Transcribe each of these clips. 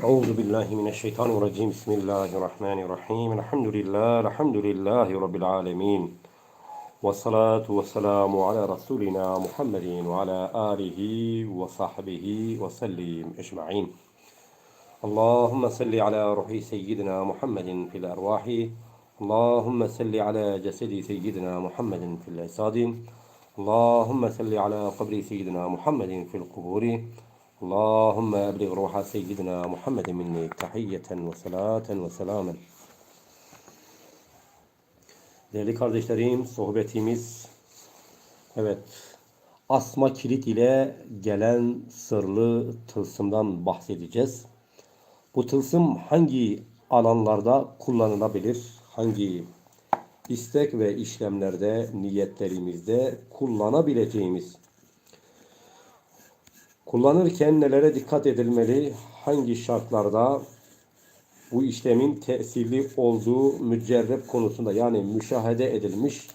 أعوذ بالله من الشيطان الرجيم. بسم الله الرحمن الرحيم. الحمد لله الحمد لله رب العالمين. والصلاة والسلام على رسولنا محمد وعلى آله وصحبه وسلم أجمعين. اللهم صل على روح سيدنا محمد في الأرواح. اللهم صل على جسد سيدنا محمد في الأجساد. اللهم صل على قبر سيدنا محمد في القبور. اللهم أبلغ روح سيدنا محمد مني تحية وصلاة وسلاما Değerli kardeşlerim, sohbetimiz evet asma kilit ile gelen sırlı tılsımdan bahsedeceğiz. Bu tılsım hangi alanlarda kullanılabilir? Hangi istek ve işlemlerde, niyetlerimizde kullanabileceğimiz Kullanırken nelere dikkat edilmeli? Hangi şartlarda bu işlemin tesirli olduğu mücerrep konusunda yani müşahede edilmiş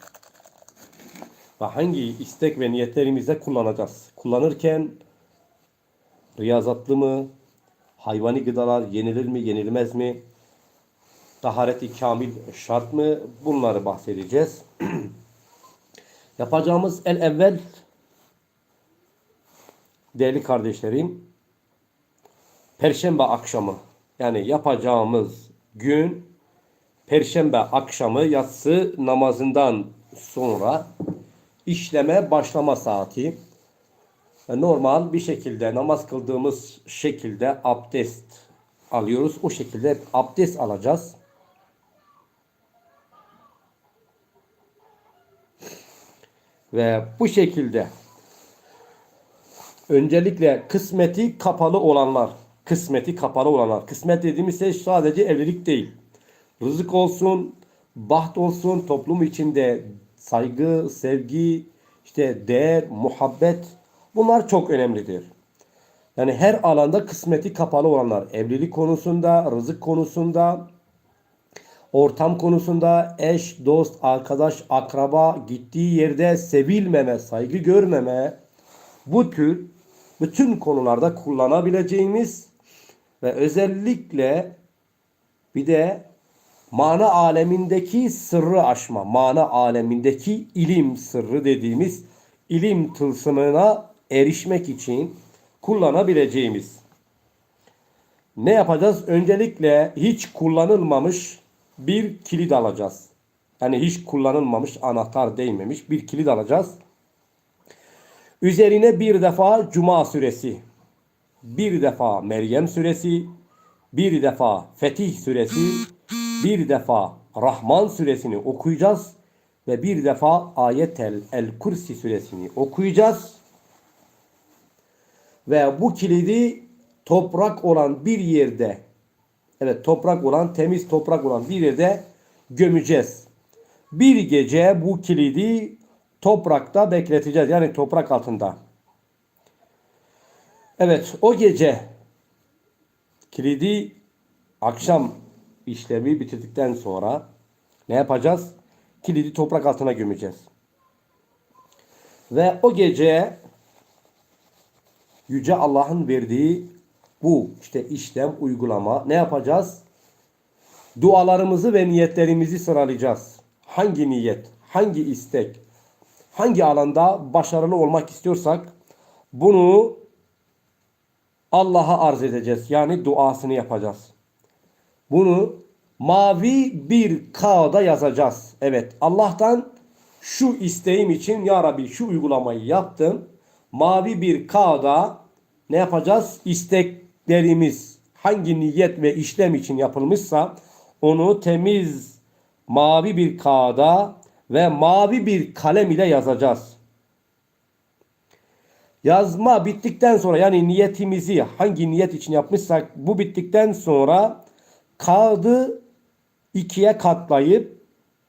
ve hangi istek ve niyetlerimizde kullanacağız? Kullanırken riyazatlı mı? Hayvani gıdalar yenilir mi, yenilmez mi? Tahareti kamil şart mı? Bunları bahsedeceğiz. Yapacağımız el evvel değerli kardeşlerim Perşembe akşamı yani yapacağımız gün Perşembe akşamı yatsı namazından sonra işleme başlama saati normal bir şekilde namaz kıldığımız şekilde abdest alıyoruz. O şekilde abdest alacağız. Ve bu şekilde Öncelikle kısmeti kapalı olanlar. Kısmeti kapalı olanlar. Kısmet dediğimiz şey sadece evlilik değil. Rızık olsun, baht olsun, toplum içinde saygı, sevgi, işte değer, muhabbet bunlar çok önemlidir. Yani her alanda kısmeti kapalı olanlar. Evlilik konusunda, rızık konusunda, ortam konusunda, eş, dost, arkadaş, akraba, gittiği yerde sevilmeme, saygı görmeme, bu tür bütün konularda kullanabileceğimiz ve özellikle bir de mana alemindeki sırrı aşma, mana alemindeki ilim sırrı dediğimiz ilim tılsımına erişmek için kullanabileceğimiz. Ne yapacağız? Öncelikle hiç kullanılmamış bir kilit alacağız. Yani hiç kullanılmamış anahtar değmemiş bir kilit alacağız. Üzerine bir defa Cuma suresi, bir defa Meryem suresi, bir defa Fetih suresi, bir defa Rahman suresini okuyacağız ve bir defa Ayetel El Kursi suresini okuyacağız. Ve bu kilidi toprak olan bir yerde evet toprak olan temiz toprak olan bir yerde gömeceğiz. Bir gece bu kilidi toprakta bekleteceğiz. Yani toprak altında. Evet o gece kilidi akşam işlemi bitirdikten sonra ne yapacağız? Kilidi toprak altına gömeceğiz. Ve o gece Yüce Allah'ın verdiği bu işte işlem, uygulama ne yapacağız? Dualarımızı ve niyetlerimizi sıralayacağız. Hangi niyet, hangi istek, hangi alanda başarılı olmak istiyorsak bunu Allah'a arz edeceğiz. Yani duasını yapacağız. Bunu mavi bir kağıda yazacağız. Evet Allah'tan şu isteğim için ya Rabbi şu uygulamayı yaptım. Mavi bir kağıda ne yapacağız? İsteklerimiz hangi niyet ve işlem için yapılmışsa onu temiz mavi bir kağıda ve mavi bir kalem ile yazacağız. Yazma bittikten sonra yani niyetimizi hangi niyet için yapmışsak bu bittikten sonra kağıdı ikiye katlayıp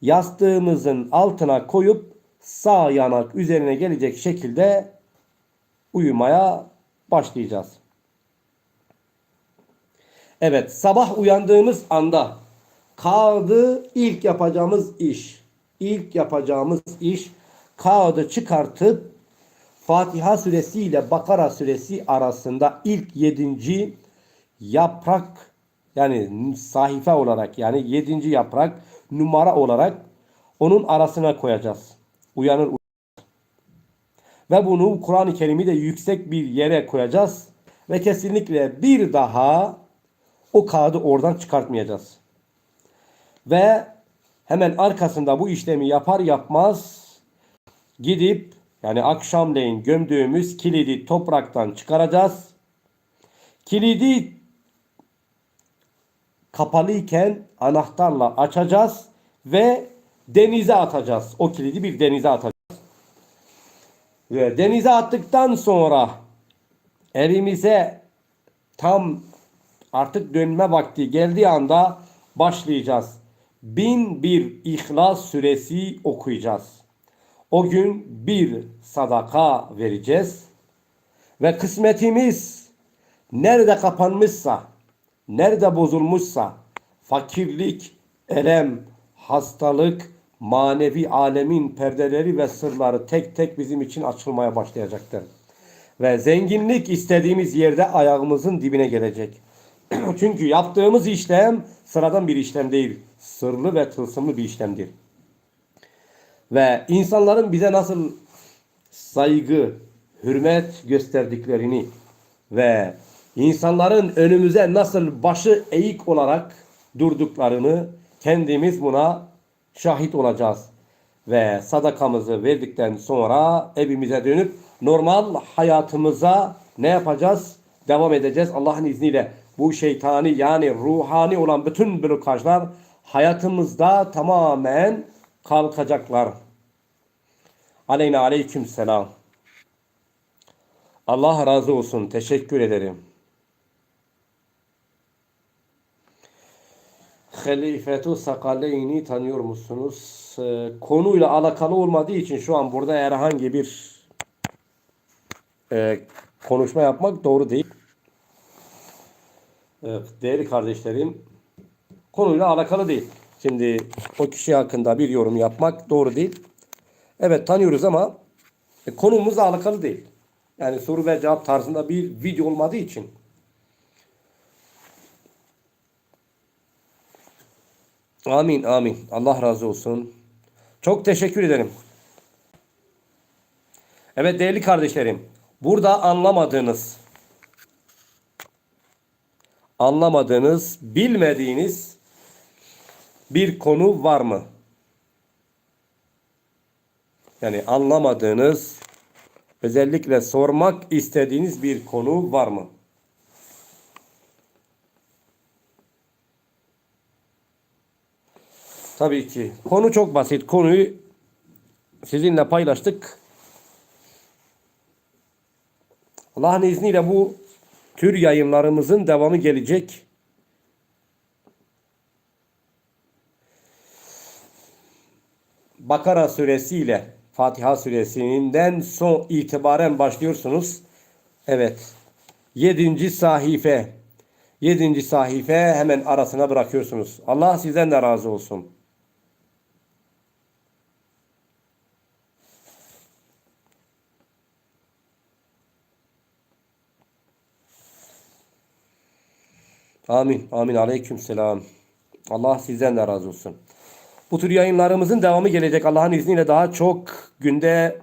yastığımızın altına koyup sağ yanak üzerine gelecek şekilde uyumaya başlayacağız. Evet sabah uyandığımız anda kağıdı ilk yapacağımız iş ilk yapacağımız iş kağıdı çıkartıp Fatiha suresi ile Bakara suresi arasında ilk yedinci yaprak yani sahife olarak yani yedinci yaprak numara olarak onun arasına koyacağız. Uyanır ve bunu Kur'an-ı Kerim'i de yüksek bir yere koyacağız. Ve kesinlikle bir daha o kağıdı oradan çıkartmayacağız. Ve hemen arkasında bu işlemi yapar yapmaz gidip yani akşamleyin gömdüğümüz kilidi topraktan çıkaracağız. Kilidi kapalıyken anahtarla açacağız ve denize atacağız. O kilidi bir denize atacağız. Ve denize attıktan sonra evimize tam artık dönme vakti geldiği anda başlayacağız. Bin bir İhlas suresi okuyacağız. O gün bir sadaka vereceğiz. Ve kısmetimiz nerede kapanmışsa, nerede bozulmuşsa, fakirlik, elem, hastalık, manevi alemin perdeleri ve sırları tek tek bizim için açılmaya başlayacaktır. Ve zenginlik istediğimiz yerde ayağımızın dibine gelecek. Çünkü yaptığımız işlem sıradan bir işlem değil. Sırlı ve tılsımlı bir işlemdir. Ve insanların bize nasıl saygı, hürmet gösterdiklerini ve insanların önümüze nasıl başı eğik olarak durduklarını kendimiz buna şahit olacağız. Ve sadakamızı verdikten sonra evimize dönüp normal hayatımıza ne yapacağız? Devam edeceğiz Allah'ın izniyle. Bu şeytani yani ruhani olan bütün blokajlar hayatımızda tamamen kalkacaklar. Aleyna aleyküm selam. Allah razı olsun. Teşekkür ederim. Halifetu Sakaleyni tanıyor musunuz? Ee, konuyla alakalı olmadığı için şu an burada herhangi bir e, konuşma yapmak doğru değil. Evet, değerli kardeşlerim, konuyla alakalı değil. Şimdi o kişi hakkında bir yorum yapmak doğru değil. Evet tanıyoruz ama e, konumuzla alakalı değil. Yani soru ve cevap tarzında bir video olmadığı için Amin amin. Allah razı olsun. Çok teşekkür ederim. Evet değerli kardeşlerim. Burada anlamadığınız anlamadığınız, bilmediğiniz bir konu var mı? Yani anlamadığınız, özellikle sormak istediğiniz bir konu var mı? Tabii ki. Konu çok basit. Konuyu sizinle paylaştık. Allah'ın izniyle bu tür yayınlarımızın devamı gelecek. Bakara suresi ile Fatiha suresinden son itibaren başlıyorsunuz. Evet. Yedinci sahife. Yedinci sahife hemen arasına bırakıyorsunuz. Allah sizden de razı olsun. Amin. Amin. Aleyküm selam. Allah sizden de razı olsun. Bu tür yayınlarımızın devamı gelecek. Allah'ın izniyle daha çok günde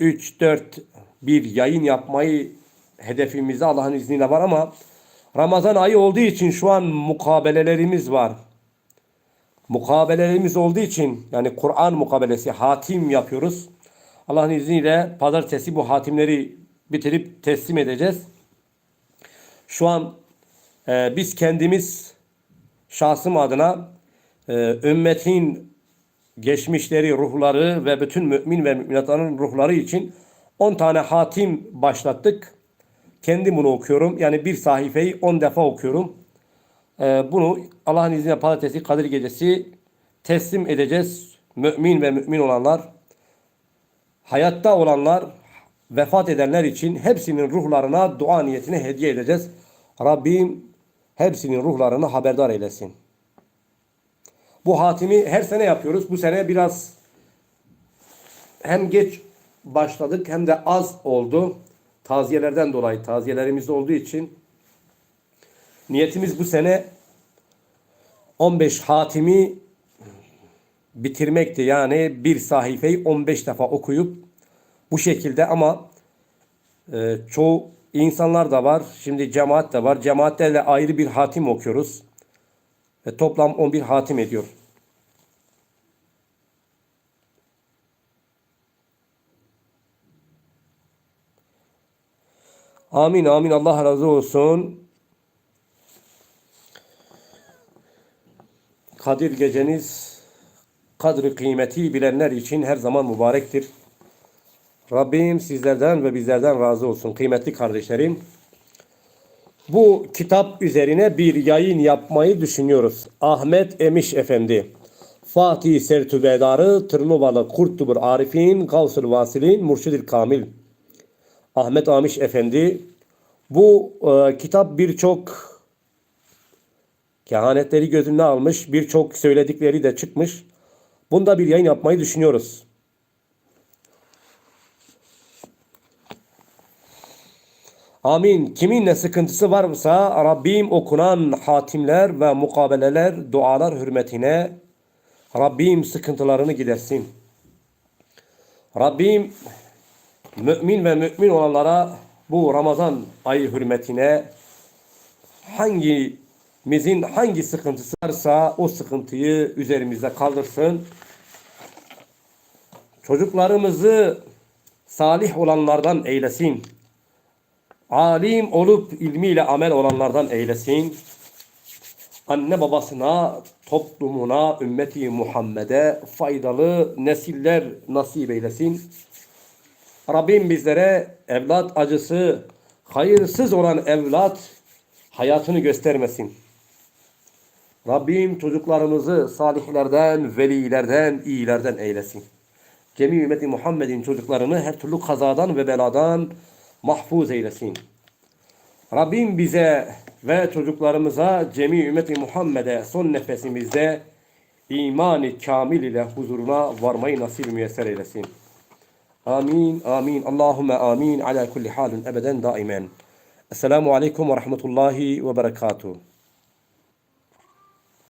3, 4 bir yayın yapmayı hedefimizde Allah'ın izniyle var ama Ramazan ayı olduğu için şu an mukabelelerimiz var. Mukabelelerimiz olduğu için yani Kur'an mukabelesi hatim yapıyoruz. Allah'ın izniyle pazartesi bu hatimleri bitirip teslim edeceğiz. Şu an ee, biz kendimiz şahsım adına e, ümmetin geçmişleri, ruhları ve bütün mümin ve müminatların ruhları için 10 tane hatim başlattık. Kendim bunu okuyorum. Yani bir sayfayı 10 defa okuyorum. Ee, bunu Allah'ın izniyle pazartesi Kadir Gecesi teslim edeceğiz. Mümin ve mümin olanlar, hayatta olanlar, vefat edenler için hepsinin ruhlarına dua niyetine hediye edeceğiz. Rabbim hepsinin ruhlarını haberdar eylesin. Bu hatimi her sene yapıyoruz. Bu sene biraz hem geç başladık hem de az oldu. Taziyelerden dolayı taziyelerimiz olduğu için Niyetimiz bu sene 15 hatimi bitirmekti. Yani bir sayfayı 15 defa okuyup bu şekilde ama e, çoğu insanlar da var. Şimdi cemaat de var. Cemaatlerle ayrı bir hatim okuyoruz. Ve toplam 11 hatim ediyor. Amin amin Allah razı olsun. Kadir geceniz kadri kıymeti bilenler için her zaman mübarektir. Rabbim sizlerden ve bizlerden razı olsun kıymetli kardeşlerim. Bu kitap üzerine bir yayın yapmayı düşünüyoruz. Ahmet Emiş Efendi. Fatih Sertübedarı, Tırnuvalı Kurtubur Arifin, Gavsul Vasilin, Murşidil Kamil. Ahmet Amiş Efendi. Bu e, kitap birçok kehanetleri gözüne almış, birçok söyledikleri de çıkmış. Bunda bir yayın yapmayı düşünüyoruz. Amin. Kimin ne sıkıntısı varsa Rabbim okunan hatimler ve mukabeleler, dualar hürmetine Rabbim sıkıntılarını gidersin. Rabbim mümin ve mümin olanlara bu Ramazan ayı hürmetine hangimizin hangi sıkıntısı varsa o sıkıntıyı üzerimizde kaldırsın. Çocuklarımızı salih olanlardan eylesin. Alim olup ilmiyle amel olanlardan eylesin. Anne babasına, toplumuna, ümmeti Muhammed'e faydalı nesiller nasip eylesin. Rabbim bizlere evlat acısı, hayırsız olan evlat hayatını göstermesin. Rabbim çocuklarımızı salihlerden, velilerden, iyilerden eylesin. Cemi ümmeti Muhammed'in çocuklarını her türlü kazadan ve beladan mahfuz eylesin. Rabbim bize ve çocuklarımıza cemi ümmeti Muhammed'e son nefesimizde imani kamil ile huzuruna varmayı nasip müyesser eylesin. Amin, amin. Allahümme amin ala kulli halin ebeden daimen. Esselamu aleyküm ve rahmetullahi ve berekatuhu.